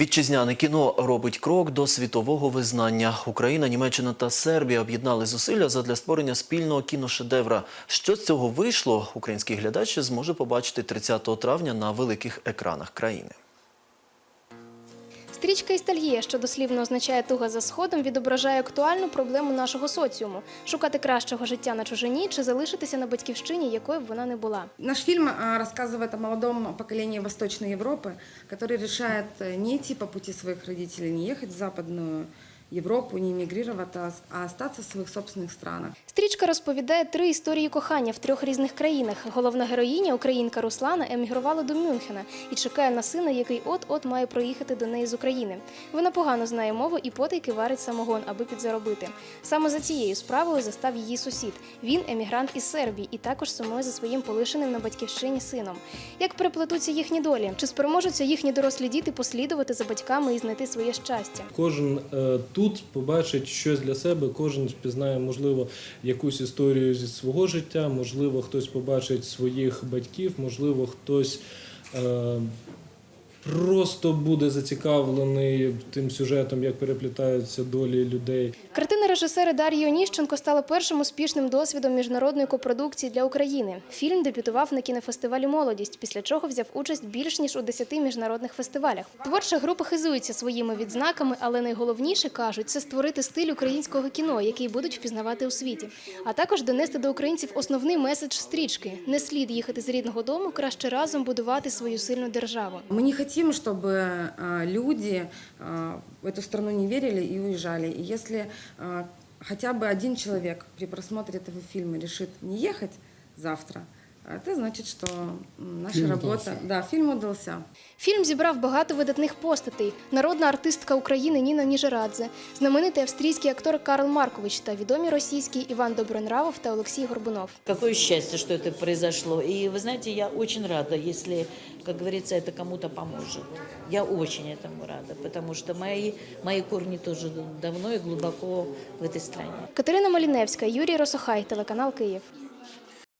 Вітчизняне кіно робить крок до світового визнання. Україна, Німеччина та Сербія об'єднали зусилля задля створення спільного кіношедевра. Що з цього вийшло, український глядач зможе побачити 30 травня на великих екранах країни. Стрічка «Істальє», що дослівно означає туга за сходом, відображає актуальну проблему нашого соціуму шукати кращого життя на чужині чи залишитися на батьківщині, якою б вона не була. Наш фильм а, рассказывает о молодом поколении Восточной Европы, который решает э, не идти по пути своих родителей, не ехать в Западную Европу, не эмигрировать, а остаться в своих собственных странах. Стрічка розповідає три історії кохання в трьох різних країнах. Головна героїня, українка Руслана, емігрувала до Мюнхена і чекає на сина, який от-от має проїхати до неї з України. Вона погано знає мову і потайки варить самогон, аби підзаробити. Саме за цією справою застав її сусід. Він емігрант із Сербії і також сумує за своїм полишеним на батьківщині сином. Як переплетуться їхні долі? Чи спроможуться їхні дорослі діти послідувати за батьками і знайти своє щастя? Кожен е, тут побачить щось для себе, кожен впізнає, можливо, якусь історію зі свого життя, можливо, хтось побачить своїх батьків, можливо, хтось е, просто буде зацікавлений тим сюжетом, як переплітаються долі людей. Картина режисера Дар'ї Оніщенко стала першим успішним досвідом міжнародної копродукції для України. Фільм дебютував на кінофестивалі Молодість, після чого взяв участь більш ніж у 10 міжнародних фестивалях. Творча група хизується своїми відзнаками, але найголовніше кажуть це створити стиль українського кіно, який будуть впізнавати у світі, а також донести до українців основний меседж стрічки: не слід їхати з рідного дому, краще разом будувати свою сильну державу. Мы не хотим, чтобы а, люди а, в эту страну не верили и уезжали. И если а, хотя бы один человек при просмотре этого фильма решит не ехать завтра, это значит, что м, наша Фильм работа, удался. да, фильм удался. Фільм зібрав багато видатних постатей: народна артистка України Ніна Ніжерадзе, знаменитий австрійський актор Карл Маркович та відомі російські Іван Добронравов та Олексій Горбунов. Какое счастье, что это произошло. И вы знаете, я очень рада, если, как говорится, это кому-то поможет. Я очень этому рада, потому что мои, мои корни тоже давно и глубоко в этой стране. Катерина Маліневська, Юрій Росохай, телеканал Київ.